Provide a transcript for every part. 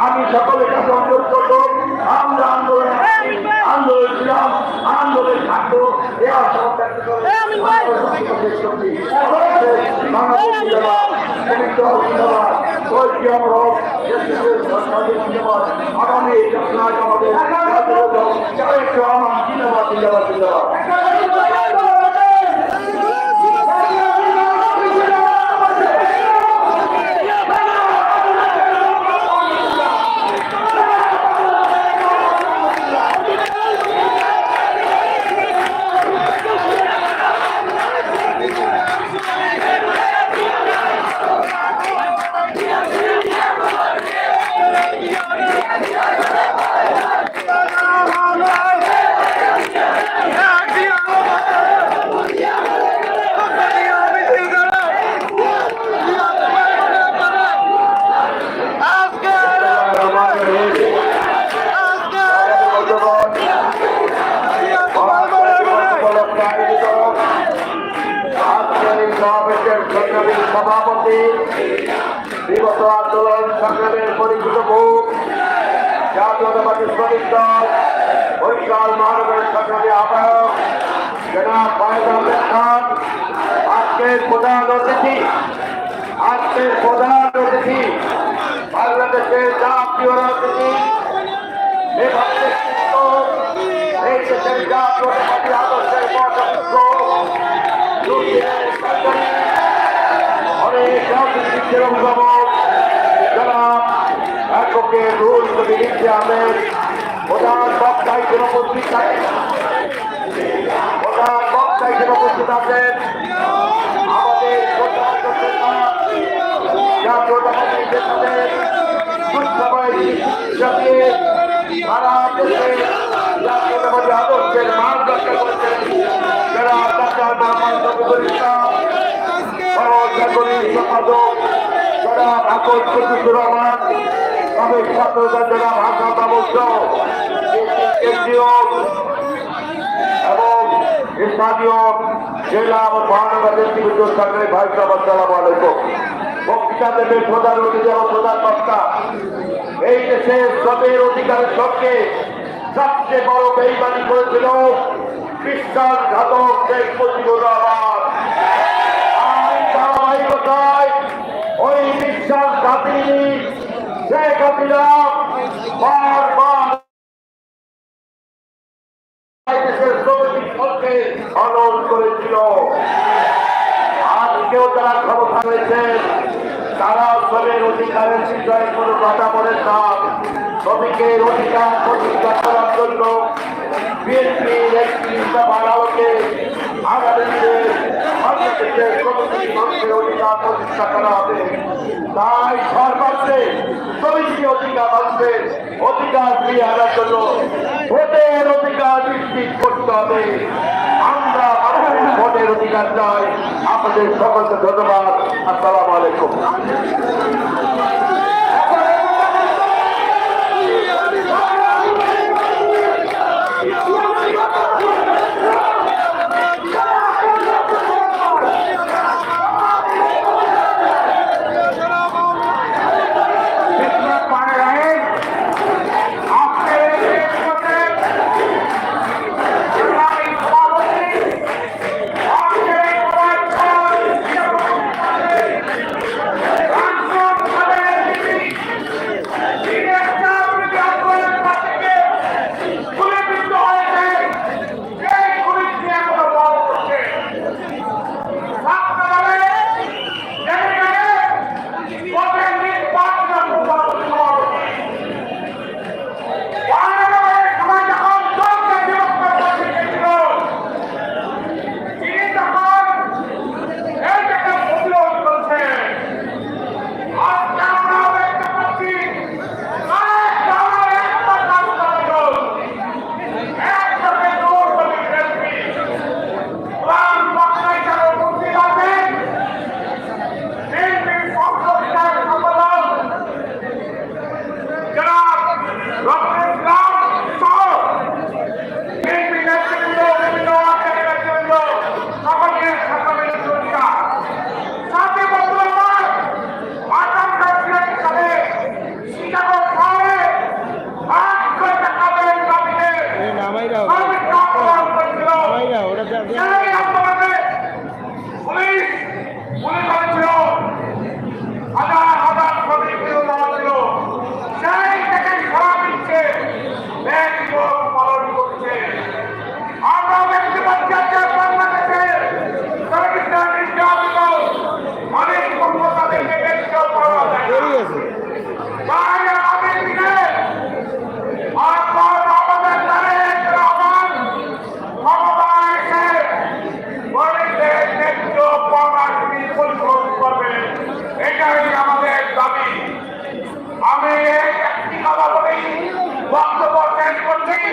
আমি সকলের কাছে অনুরোধ করব আমরা আন্দোলন আন্দোলন ছিলাম আন্দোলন থাকব এ আশা ব্যক্ত করে বাংলাদেশ জিন্দাবাদ পবিত্র জিন্দাবাদ ঐক্য হোক জিন্দাবাদ আগামী আপনার আমাদের জিন্দাবাদ জিন্দাবাদ জিন্দাবাদ। বিগত আন্দোলন সংগ্রামের পরিচিত মুখ জাতীয়তাবাদী শ্রমিক দল, বরিশাল মহানগরের সংগ্রামী আহ্বায়ক, জনাব ফয়েজ আহমেদ খান আজকের প্রধান অতিথি, আজকের প্রধান অতিথি, বাংলাদেশের জাতীয় রাজনীতি এই দেশের জাতীয়তাবাদী আদর্শের অনেক রাজনীতির অভিভাবক জনাব অ্যাডভোকেট রুল ইসি আহমেদ প্রধান বক্তা হিসেবে উপস্থিত থাকেন প্রধান বক্তা হিসেবে উপস্থিত আছেন। আমাদের জাতীয়তাবাদী নেতাদের সুসমায়ী ফজলুর রহমান সাবেক ছাত্রদল জনাব হাসান বাবুল কেন্দ্রীয় এবং স্থানীয় জেলা এবং মহানগর নেতৃবৃন্দ সরকারি ভাই সব আসসালামু আলাইকুম বক্তৃতা দেবে প্রধান অতিথি এবং প্রধান বক্তা এই দেশে শ্রমের অধিকারের সঙ্গে সবচেয়ে বড় বেইমানি করেছিল বিশ্বাসঘাতক শেখ মুজিবুর রহমান শ্রমিক খনন করেছিল। আজকেও যারা ক্ষমতা রয়েছে, তারা শ্রমের অধিকারের বিষয়ে কোনো কথা বলেন না। শ্রমিকের অধিকার প্রতিষ্ঠা করার জন্য বিএনপির একটি আলোকে আগামী দিনে বাংলাদেশের প্রতিটি মানুষের অধিকার প্রতিষ্ঠা করা হবে। তাই সর্বাগ্রে শ্রমিককে অধিকার মানুষের অধিকার দিয়ে আনার জন্য ভোটের অধিকার নিশ্চিত করতে হবে। আমরা ভোটের অধিকার চাই। আপনাদের সকলকে ধন্যবাদ। আসসালামু আলাইকুম।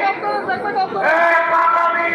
এক আগামী